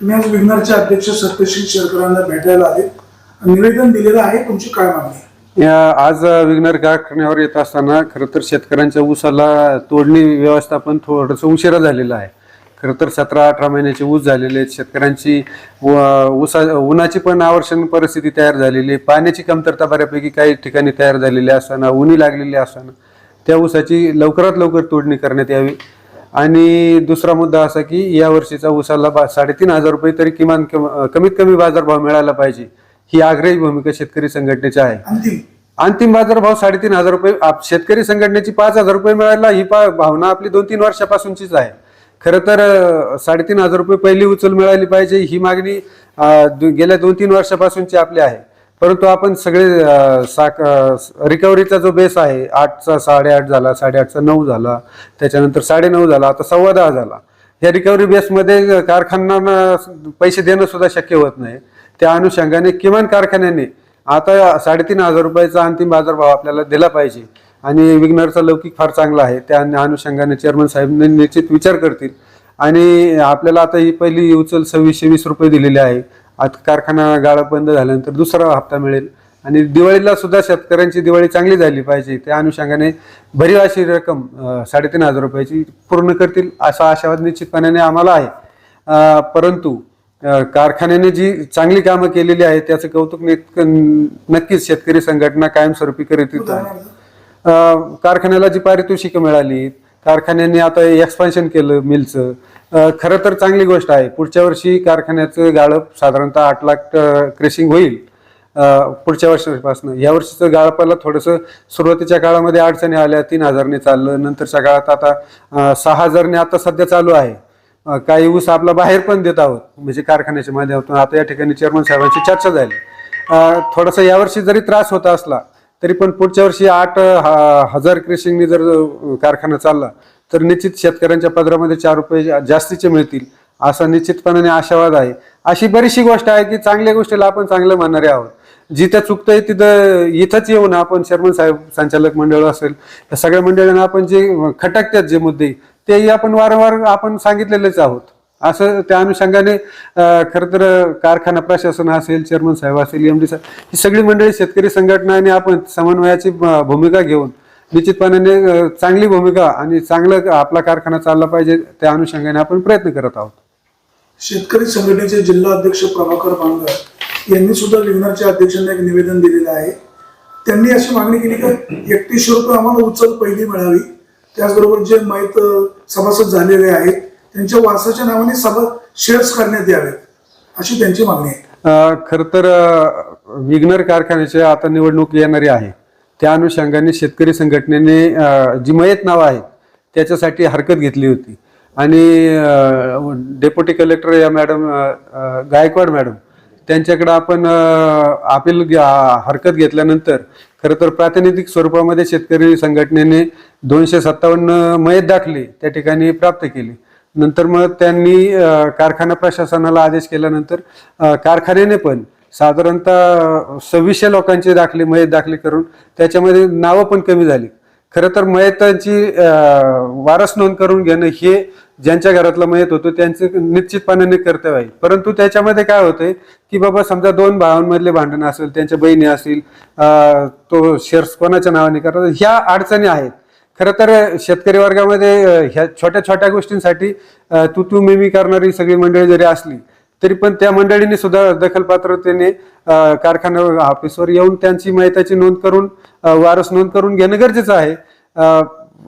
तुम्ही आज विघ्नरचे अध्यक्ष सत्यशील शेरकरांना भेटायला आले. निवेदन दिलेलं आहे तुमची काय मागणी? या आज विघ्नर कारखान्यावर येत असताना खरं तर शेतकऱ्यांच्या ऊसाला तोडणी व्यवस्थापन थोडंसं उशिरा झालेलं आहे. खरं तर सतरा अठरा महिन्याचे ऊस झालेले आहेत. शेतकऱ्यांची व- ऊसा उन्हाची पण आवर्षण परिस्थिती तयार झालेली आहे. पाण्याची कमतरता बऱ्यापैकी काही ठिकाणी तयार झालेली असताना उन्ही लागलेली असताना त्या ऊसाची लवकरात लवकर तोडणी करण्यात यावी. आणि दुसरा मुद्दा असा की या वर्षीचा ऊसाला बा साडेतीन हजार रुपये तरी किमान कम- कमीत कमी बाजारभाव मिळाला पाहिजे. ही आग्रही भूमिका शेतकरी संघटनेची आहे. अंतिम. बाजारभाव साडेतीन हजार रुपये शेतकरी संघटनेची पाच हजार रुपये मिळायला ही भावना आपली दोन तीन वर्षापासूनचीच आहे. खरं तर साडेतीन हजार रुपये पहिली उचल मिळाली पाहिजे ही मागणी गेल्या दोन तीन वर्षापासूनची आपली आहे. परंतु आपण सगळे साक रिकव्हरीचा जो बेस आहे आठचा साडेआठ झाला साडेआठचा नऊ झाला त्याच्यानंतर साडेनऊ झाला आता सव्वा दहा झाला. या रिकव्हरी बेसमध्ये कारखान्यांना पैसे देणं सुद्धा शक्य होत नाही. त्या अनुषंगाने किमान कारखान्याने आता साडेतीन हजार रुपयाचा अंतिम बाजारभाव आपल्याला दिला पाहिजे. आणि विग्नरचा लौकिक फार चांगला आहे. त्या अनुषंगाने चेअरमन साहेब निश्चित विचार करतील. आणि आपल्याला आता ही पहिली उचल सव्वीसशे वीस रुपये दिलेली आहे. आता कारखाना गाळा बंद झाल्यानंतर दुसरा हप्ता मिळेल. आणि दिवाळीला सुद्धा शेतकऱ्यांची दिवाळी चांगली झाली पाहिजे. त्या अनुषंगाने भरीव अशी रक्कम साडेतीन हजार रुपयाची पूर्ण करतील असा आशावाद निश्चितपणाने आम्हाला आहे. परंतु कारखान्याने जी चांगली कामं केलेली आहेत त्याचं कौतुक नक्कीच शेतकरी संघटना कायमस्वरूपी करीत आहे कारखान्याला जी पारितोषिकं मिळाली कारखान्याने आता एक्सपान्शन केलं मिलचं खरं तर चांगली गोष्ट आहे. पुढच्या वर्षी कारखान्याचं गाळप साधारणतः आठ लाख क्रेशिंग होईल. पुढच्या वर्षापासून. या वर्षीचं गाळपाला थोडंसं सुरुवातीच्या काळामध्ये अडचणी आल्या तीन हजारने चाललं. नंतरच्या काळात आता सहा हजारने आता सध्या चालू आहे. काही ऊस आपला बाहेर पण देत आहोत. म्हणजे कारखान्याच्या माध्यमातून. आता या ठिकाणी चेअरमन साहेबांची चर्चा झाली. थोडासा यावर्षी जरी त्रास होता असला तरी पण पुढच्या वर्षी आठ हजार क्रेशिंगनी जर कारखाना चालला तर निश्चित शेतकऱ्यांच्या पदरामध्ये चार रुपये जास्तीचे मिळतील असा निश्चितपणाने आशावाद आहे. अशी बरीचशी गोष्ट आहे की चांगल्या गोष्टीला आपण चांगलं मानणारे आहोत. जिथं चुकतंय तिथं इथंच येऊन आपण शर्मन साहेब संचालक मंडळ असेल या सगळ्या मंडळांना आपण जे खटकतात जे मुद्दे तेही आपण वारंवार आपण सांगितलेलेच आहोत. असं त्या अनुषंगाने खरं तर कारखाना प्रशासन असेल चेअरमन साहेब असेल एम डी साहेब ही सगळी मंडळी शेतकरी संघटना आणि आपण समन्वयाची भूमिका घेऊन निश्चितपणाने चांगली भूमिका आणि चांगलं आपला कारखाना चालला पाहिजे त्या अनुषंगाने आपण प्रयत्न करत आहोत. शेतकरी संघटनेचे जिल्हा अध्यक्ष प्रभाकर बांगर यांनी सुद्धा विघ्नरच्या अध्यक्षांना एक निवेदन दिलेलं आहे. त्यांनी अशी मागणी केली की एकतीसशे रुपये आम्हाला उचल पहिली मिळावी. त्याचबरोबर जे माहीत सभासद झालेले आहेत त्यांच्या वारसाच्या नावाने सभा शेअर्स करण्यात यावेत अशी त्यांची मागणी आहे. खरं तर अ, विघ्नर कारखान्याची आता निवडणूक येणारी आहे. त्या अनुषंगाने शेतकरी संघटनेने जी मयत नावं आहेत त्याच्यासाठी हरकत घेतली होती. आणि डेप्युटी कलेक्टर या मॅडम गायकवाड मॅडम त्यांच्याकडं आपण आपील अपील हरकत घेतल्यानंतर खरं तर प्रातिनिधिक स्वरूपामध्ये शेतकरी संघटनेने दोनशे सत्तावन्न मयत दाखली त्या ठिकाणी प्राप्त केली. नंतर मग त्यांनी कारखाना प्रशासनाला आदेश केल्यानंतर कारखान्याने पण साधारणतः सव्वीसशे लोकांचे दाखले मयत दाखले करून त्याच्यामध्ये नावं पण कमी झाली. खरं तर मयतांची वारस नोंद करून घेणं हे ज्यांच्या घरातलं मयत होतं त्यांचं निश्चितपणाने कर्तव्य आहे. परंतु त्याच्यामध्ये काय होतंय की बाबा समजा दोन भावांमधले भांडणं असेल त्यांच्या बहिणी असतील तो शेअर्स कोणाच्या नावाने करतात ह्या अडचणी आहेत. खरं तर शेतकरी वर्गामध्ये ह्या छोट्या छोट्या गोष्टींसाठी तू तू मी मी करणारी सगळी मंडळी जरी असली तरी पण त्या मंडळींनी सुद्धा दखलपात्रतेने अ, कारखाना ऑफिसवर येऊन त्यांची माहितीची नोंद करून वारस नोंद करून घेणं गरजेचं आहे.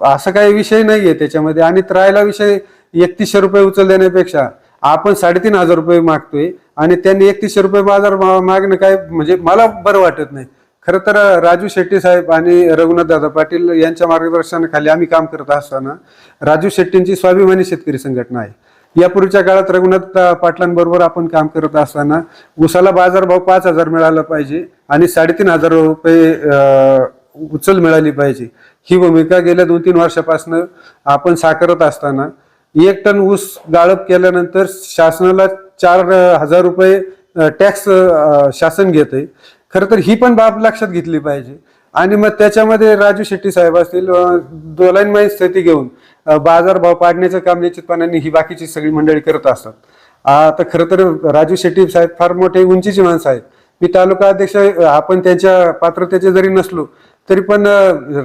असं काही विषय नाहीये त्याच्यामध्ये. आणि त्रायला विषय एकतीसशे रुपये उचल देण्यापेक्षा आपण साडेतीन हजार रुपये मागतोय आणि त्यांनी एकतीसशे रुपये बाजार मा- मागणं काय म्हणजे मला बरं वाटत नाही. खरं तर राजू शेट्टी साहेब आणि रघुनाथ दादा पाटील यांच्या मार्गदर्शनाखाली आम्ही काम करत असताना राजू शेट्टींची स्वाभिमानी शेतकरी संघटना आहे. यापूर्वीच्या काळात रघुनाथ पाटलांबरोबर आपण काम करत असताना उसाला बाजारभाव पाच हजार मिळाला पाहिजे आणि साडेतीन हजार रुपये उचल मिळाली पाहिजे. ही भूमिका गेल्या दोन तीन वर्षापासून आपण साकारत असताना एक टन ऊस गाळप केल्यानंतर शासनाला चार हजार रुपये टॅक्स शासन घेत आहे खरं तर ही पण बाब लक्षात घेतली पाहिजे. आणि मग त्याच्यामध्ये राजू शेट्टी साहेब असतील दोलाईनमय स्थिती घेऊन बाजारभाव पाडण्याचं काम निश्चितपणाने ही बाकीची सगळी मंडळी करत असतात. आता खरं तर राजू शेट्टी साहेब फार मोठे उंचीची माणसं आहेत. मी तालुका अध्यक्ष आपण त्यांच्या पात्रतेचे जरी नसलो तरी पण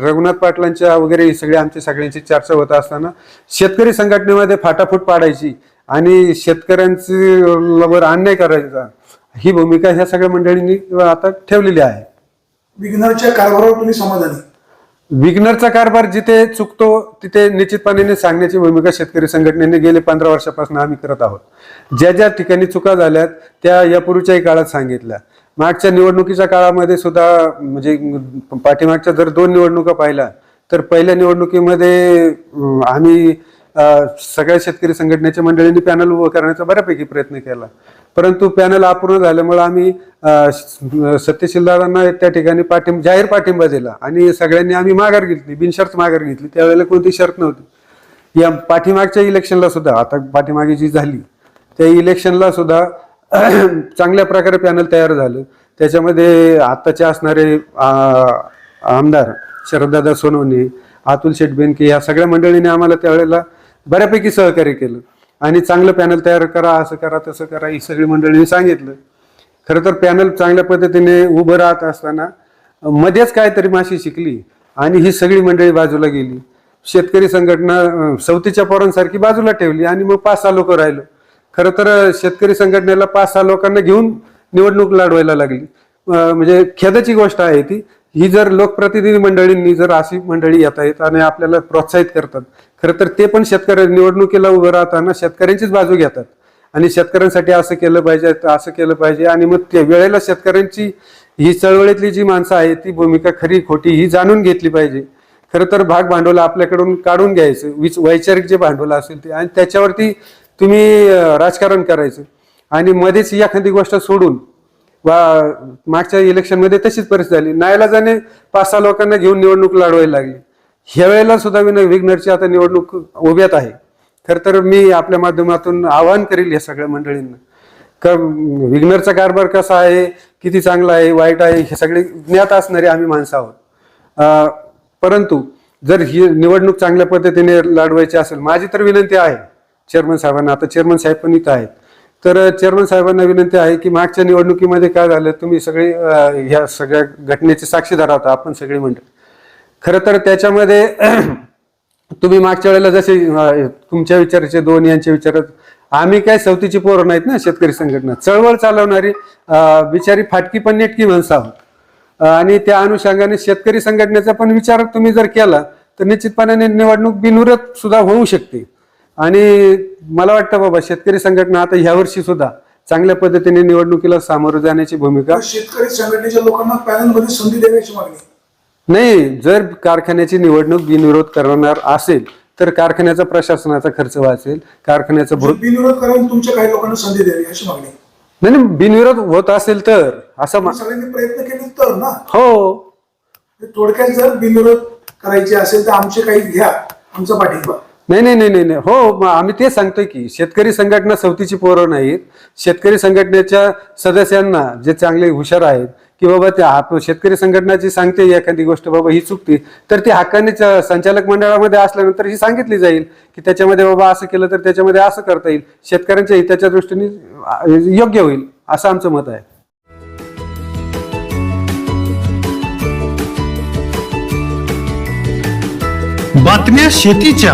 रघुनाथ पाटलांच्या वगैरे सगळे आमच्या सगळ्यांची चर्चा होत असताना शेतकरी संघटनेमध्ये फाटाफूट पाडायची आणि शेतकऱ्यांची वर अन्याय करायचा ही भूमिका ह्या सगळ्या मंडळींनी आता ठेवलेली आहे. विघ्नरच्या कारभारावर तुम्ही समाधानी? विग्नरचा कारभार जिथे चुकतो तिथे निश्चितपणे सांगण्याची भूमिका शेतकरी संघटनेने गेले पंधरा वर्षापासून आम्ही करत आहोत. ज्या ज्या ठिकाणी चुका झाल्यात त्या यापूर्वीच्याही काळात सांगितल्या. मागच्या निवडणुकीच्या काळामध्ये सुद्धा म्हणजे पाठीमागच्या जर दोन निवडणुका पाहिल्या तर पहिल्या निवडणुकीमध्ये आम्ही सगळ्या शेतकरी संघटनेच्या मंडळींनी पॅनल उभं करण्याचा बऱ्यापैकी प्रयत्न केला. परंतु पॅनल अपूर्ण झाल्यामुळे आम्ही सत्यशीलदारांना त्या ठिकाणी पाठिंबा जाहीर पाठिंबा दिला. आणि सगळ्यांनी आम्ही माघार घेतली बिनशर्त माघार घेतली. त्यावेळेला कोणती शर्त नव्हती. या पाठीमागच्या इलेक्शनला सुद्धा आता पाठीमागे जी झाली त्या इलेक्शनला सुद्धा चांगल्या प्रकारे पॅनल तयार झालं. त्याच्यामध्ये आत्ताचे असणारे आमदार शरददादा सोनवणे अतुल शेटबेनके या सगळ्या मंडळीने आम्हाला त्यावेळेला बऱ्यापैकी सहकार्य केलं. आणि चांगलं पॅनल तयार करा असं करा तसं करा ही सगळी मंडळींनी सांगितलं. खरं तर पॅनल चांगल्या पद्धतीने उभं राहत असताना मध्येच काहीतरी माशी शिकली आणि ही सगळी मंडळी बाजूला गेली. शेतकरी संघटना सवतीच्या पोरांसारखी बाजूला ठेवली आणि मग पाच सहा लोक राहिलो. खरं तर शेतकरी संघटनेला पाच सहा लोकांना घेऊन निवडणूक लढवायला लागली. म्हणजे खेदाची गोष्ट आहे ती. ही जर लोकप्रतिनिधी मंडळींनी जर अशी मंडळी येत आहेत आणि आपल्याला प्रोत्साहित करतात खरं तर ते पण शेतकरी निवडणुकीला उभं राहताना शेतकऱ्यांचीच बाजू घेतात. आणि शेतकऱ्यांसाठी असं केलं पाहिजे असं केलं पाहिजे आणि मग त्या वेळेला शेतकऱ्यांची ही चळवळीतली जी माणसं आहेत ती भूमिका खरी खोटी ही जाणून घेतली पाहिजे. खरं तर भाग भांडवल आपल्याकडून काढून घ्यायचं विच वैचारिक जे भांडवल असेल ते. आणि त्याच्यावरती तुम्ही राजकारण करायचं. आणि मध्येच एखादी गोष्ट सोडून वा मागच्या इलेक्शनमध्ये तशीच परिस्थिती झाली. नायलाजाने पाच सहा लोकांना घेऊन निवडणूक लढवायला लागली. ह्या वेळेला सुद्धा विन विग्नरची आता निवडणूक उभ्यात आहे. खर तर मी आपल्या माध्यमातून आवाहन करेल या सगळ्या मंडळींना. का विग्नरचा कारभार कसा आहे किती चांगला आहे वाईट आहे हे सगळे ज्ञात असणारे आम्ही माणसं आहोत. परंतु जर ही निवडणूक चांगल्या पद्धतीने लढवायची असेल माझी तर विनंती आहे चेअरमन साहेबांना. आता चेअरमन साहेब पण इथं आहेत. तर चेअरमन साहेबांना विनंती आहे की मागच्या निवडणुकीमध्ये काय झालं तुम्ही सगळे ह्या सगळ्या घटनेचे साक्षीदार आहात आपण सगळे म्हणतो. खरं तर त्याच्यामध्ये तुम्ही मागच्या वेळेला जसे तुमच्या विचाराचे दोन यांच्या विचारात आम्ही काय सवतीची पोरं नाहीत ना शेतकरी संघटना. चळवळ चालवणारी बिचारी फाटकी पण नेटकी माणसं आहोत. आणि त्या अनुषंगाने शेतकरी संघटनेचा पण विचार तुम्ही जर केला तर निश्चितपणाने निवडणूक बिनविरोध सुद्धा होऊ शकते. आणि मला वाटतं बाबा शेतकरी संघटना आता ह्या वर्षी सुद्धा चांगल्या पद्धतीने निवडणुकीला सामोरं जाण्याची भूमिका शेतकरी संघटनेच्या लोकांना पॅनलमध्ये संधी द्यायची मागणी. नाही जर कारखान्याची निवडणूक बिनविरोध करणार असेल तर कारखान्याचा प्रशासनाचा खर्च वाचेल कारखान्याचं बिनविरोध करायला तुमच्या काही लोकांना संधी द्यावी अशी मागणी. नाही नाही, बिनविरोध होत असेल तर असं मा- सगळ्यांनी प्रयत्न केले तर ना? हो. थोडक्यात जर बिनविरोध करायची असेल तर आमचे काही घ्या आमचा पाठिंबा. नाही नाही नाही नाही नाही. हो मग आम्ही ते सांगतोय की शेतकरी संघटना सवतीची पोरं नाहीत. शेतकरी संघटनेच्या सदस्यांना जे चांगले हुशार आहेत की बाबा त्या आप- शेतकरी संघटना जी सांगते एखादी गोष्ट बाबा ही चुकते तर ती हक्काने च- संचालक मंडळामध्ये असल्यानंतर ही सांगितली जाईल की त्याच्यामध्ये बाबा असं केलं तर त्याच्यामध्ये असं करता येईल. शेतकऱ्यांच्या हिताच्या दृष्टीने योग्य होईल असं आमचं मत आहे. बातम्या शेतीच्या.